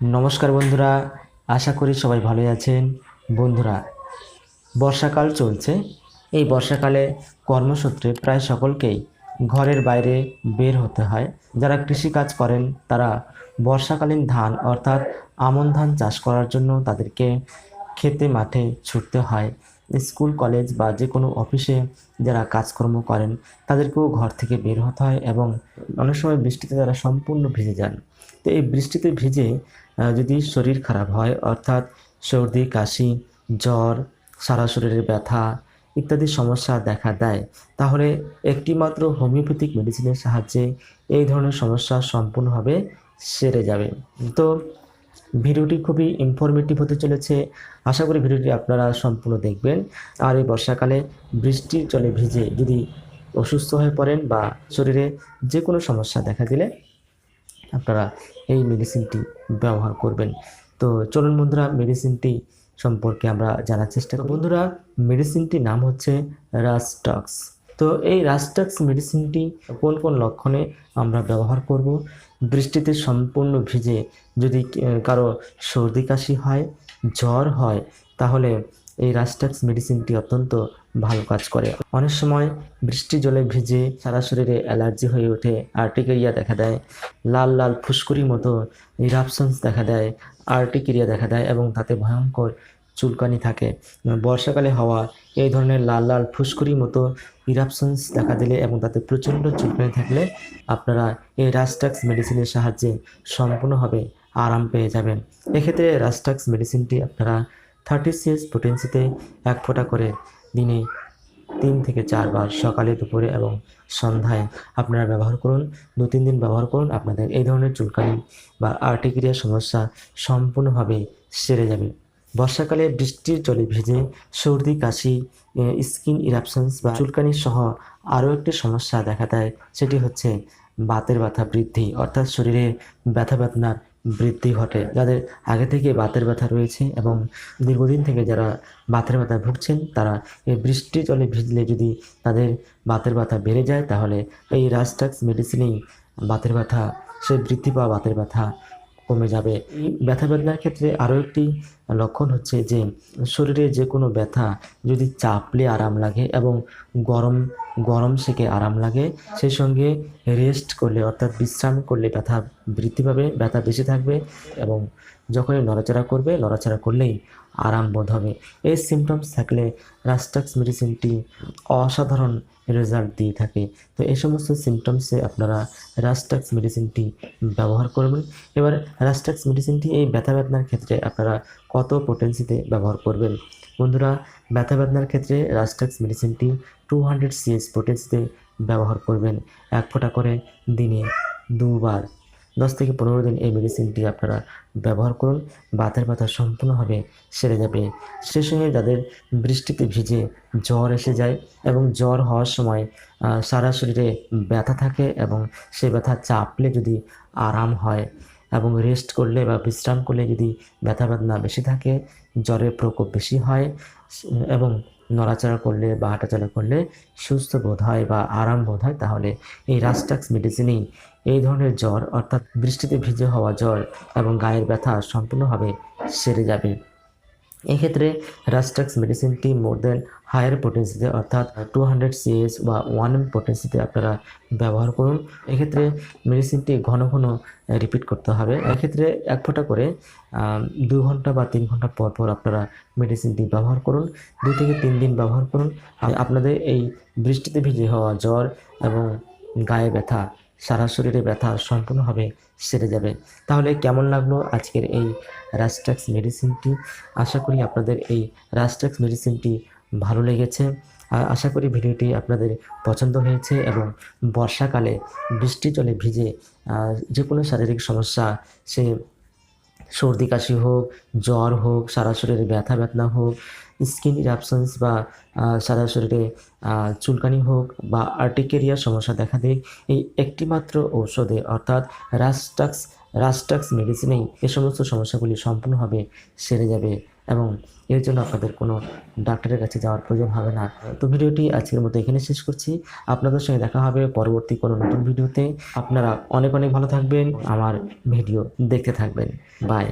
নমস্কার বন্ধুরা, আশা করি সবাই ভালোই আছেন। বন্ধুরা, বর্ষাকাল চলছে। এই বর্ষাকালে কর্মসূত্রে প্রায় সকলকেই ঘরের বাইরে বের হতে হয়। যারা কৃষিকাজ করেন, তারা বর্ষাকালীন ধান অর্থাৎ আমন ধান চাষ করার জন্য তাদেরকে খেতে মাঠে ছুটতে হয়। স্কুল, কলেজ বা যে কোনো অফিসে যারা কাজকর্ম করেন, তাদেরকেও ঘর থেকে বের হতে হয় এবং অনেক সময় বৃষ্টিতে তারা সম্পূর্ণ ভিজে যান। তো এই বৃষ্টিতে ভিজে যদি শরীর খারাপ হয়, অর্থাৎ সর্দি, কাশি, জ্বর, সারা শরীরের ব্যথা ইত্যাদি সমস্যা দেখা দেয়, তাহলে একটিমাত্র হোমিওপ্যাথিক মেডিসিনের সাহায্যে এই ধরনের সমস্যা সম্পূর্ণভাবে সেরে যাবে। তো ভিডিওটি খুবই ইনফরমেটিভ হতে চলেছে। আশা করি ভিডিওটি আপনারা সম্পূর্ণ দেখবেন। আর এই বর্ষাকালে বৃষ্টির জলে ভিজে যদি অসুস্থ হয়ে পড়েন বা শরীরে যে কোনো সমস্যা দেখা দিলে আপনারা এই মেডিসিনটি ব্যবহার করবেন। তো চলুন বন্ধুরা মেডিসিনটি সম্পর্কে আমরা জানার চেষ্টা করি। বন্ধুরা মেডিসিনটির নাম হচ্ছে রাস্টক্স তো এই রাস্টাক্স মেডিসিনটি কোন কোন লক্ষণে আমরা ব্যবহার করব? বৃষ্টিতে সম্পূর্ণ ভিজে যদি কারও সর্দি কাশি হয়, জ্বর হয়, তাহলে এই রাস্টাক্স মেডিসিনটি অত্যন্ত ভালো কাজ করে। অনেক সময় বৃষ্টি জলে ভিজে সারা শরীরে অ্যালার্জি হয়ে ওঠে, আর্টিকেরিয়া দেখা দেয়, লাল লাল ফুসকুড়ির মতো ইরাপশনস দেখা দেয়, আর্টিকেরিয়া দেখা দেয় এবং তাতে ভয়ঙ্কর চুলকানি থাকে। বর্ষাকালে হওয়া এই ধরনের লাল লাল ফুসকুড়ির মতো ইরাপশনস দেখা দিলে এবং তাতে প্রচণ্ড চুলকানি থাকলে আপনারা এই রাস্টাক্স মেডিসিনের সাহায্যে সম্পূর্ণভাবে আরাম পেয়ে যাবেন। এক্ষেত্রে রাস্টাক্স মেডিসিনটি আপনারা থার্টি সিএস পোটেন্সিতে এক ফোঁটা করে দিনে তিন থেকে চারবার সকালে, দুপুরে এবং সন্ধ্যায় আপনারা ব্যবহার করুন। দু তিন দিন ব্যবহার করুন, আপনাদের এই ধরনের চুলকানি বা আর্টিকেরিয়া সমস্যা সম্পূর্ণভাবে সেরে যাবে। বর্ষাকালে বৃষ্টির জলে ভিজে সর্দি, কাশি স্কিন ইরাপশনস বা চুলকানি সহ আরও একটি সমস্যা দেখা দেয়, সেটি হচ্ছে বাতের ব্যথা বৃদ্ধি, অর্থাৎ শরীরে ব্যথা বেদনার বৃদ্ধি ঘটে। যাদের আগে থেকে বাতের ব্যথা রয়েছে এবং দীর্ঘদিন থেকে যারা বাতের ব্যথা ভুগছেন, তারা এই বৃষ্টির জলে ভিজলে যদি তাদের বাতের ব্যথা বেড়ে যায়, তাহলে এই রাস্টাক্স মেডিসিনেই বাতের ব্যথা, সে বৃদ্ধি পাওয়া বাতের ব্যথা কমে যাবে। ব্যথা বেদনার ক্ষেত্রে আরও একটি লক্ষণ হচ্ছে যে, শরীরে যে কোনো ব্যথা যদি চাপলে আরাম লাগে এবং গরম গরম সেকে আরাম লাগে, সেই সঙ্গে রেস্ট করলে অর্থাৎ বিশ্রাম করলে ব্যথা বৃদ্ধি পাবে, ব্যথা বেশি থাকবে এবং যখনই নড়াচড়া করবে, নড়াচড়া করলেই আরাম বোধ হবে। এই সিমটমস থাকলে রাস্টাক্স মেডিসিনটি অসাধারণ রেজাল্ট দিয়ে থাকে। তো এই সমস্ত সিমটমসে আপনারা রাস্টাক্স মেডিসিনটি ব্যবহার করবেন। এবার রাস্টাক্স মেডিসিনটি এই ব্যথা বেদনার ক্ষেত্রে আপনারা কত পোটেন্সিতে ব্যবহার করবেন? বন্ধুরা, ব্যথা বেদনার ক্ষেত্রে রাস্টাক্স মেডিসিনটি টু হান্ড্রেড সিএস পোটেন্সিতে ব্যবহার করবেন। এক ফোঁটা করে দিনে দুবার। দশ থেকে পনেরো দিন এই মেডিসিনটি আপনারা ব্যবহার করুন। বাতের ব্যথা সম্পূর্ণভাবে সেরে যাবে। সেই সঙ্গে যাদের বৃষ্টিতে ভিজে জ্বর এসে যায় এবং জ্বর হওয়ার সময় সারা শরীরে ব্যথা থাকে এবং সেই ব্যথা চাপলে যদি আরাম হয় এবং রেস্ট করলে বা বিশ্রাম করলে যদি ব্যথা বেদনা বেশি থাকে, জ্বরের প্রকোপ বেশি হয় এবং নড়াচড়া করলে বা হাঁটাচলা করলে সুস্থ বোধ হয় বা আরাম বোধ হয়, তাহলে এই রাস্টাক্স মেডিসিনেই এই ধরনের জ্বর, অর্থাৎ বৃষ্টিতে ভিজে হওয়া জ্বর এবং গায়ের ব্যথা সম্পূর্ণভাবে সেরে যাবে। এক্ষেত্রে রাস্টাক্স মেডিসিনটি মোর দেন হায়ার পোটেন্সিতে অর্থাৎ টু হান্ড্রেড সিএস বা ওয়ান এম পোটেন্সিতে আপনারা ব্যবহার করুন। এক্ষেত্রে মেডিসিনটি ঘন ঘন রিপিট করতে হবে। এক্ষেত্রে এক ফোঁটা করে দু ঘণ্টা বা তিন ঘণ্টা পর পর আপনারা মেডিসিনটি ব্যবহার করুন। দুই থেকে তিন দিন ব্যবহার করুন। আপনাদের এই বৃষ্টিতে ভিজে হওয়া জ্বর এবং গায়ে ব্যথা সারা শরীরে ব্যথা সম্পূর্ণভাবে সেরে যাবে। তাহলে কেমন লাগল আজকের এই রাস্ট্রাক্স মেডিসিনটি আশা করি আপনাদের এই রাস্ট্রাক্স মেডিসিনটি ভালো লেগেছে। আশা করি ভিডিওটি আপনাদের পছন্দ হয়েছে এবং বর্ষাকালে বৃষ্টি জলে ভিজে যে কোনো শারীরিক সমস্যা সে সর্দি, কাশি হোক, জ্বর হোক, সারা শরীরে ব্যথা ব্যথা হোক স্কিন ইরাপশনস বা সারা শরীরে চুলকানি হোক বা আর্টিকেরিয়ার সমস্যা দেখা দেয়, এই একটিমাত্র ঔষধে অর্থাৎ রাস্টাক্স রাস্টাক্স মেডিসিনেই এ সমস্ত সমস্যাগুলি সম্পূর্ণভাবে সেরে যাবে। এবং এর জন্য আপনাদের কোনো ডাক্তারের কাছে যাওয়ার প্রয়োজন হবে না। তো ভিডিওটি আজকের মতো এখানে শেষ করছি। আপনাদের সঙ্গে দেখা হবে পরবর্তী কোনো নতুন ভিডিওতে। আপনারা অনেক অনেক ভালো থাকবেন। আমার ভিডিও দেখতে থাকবেন। বাই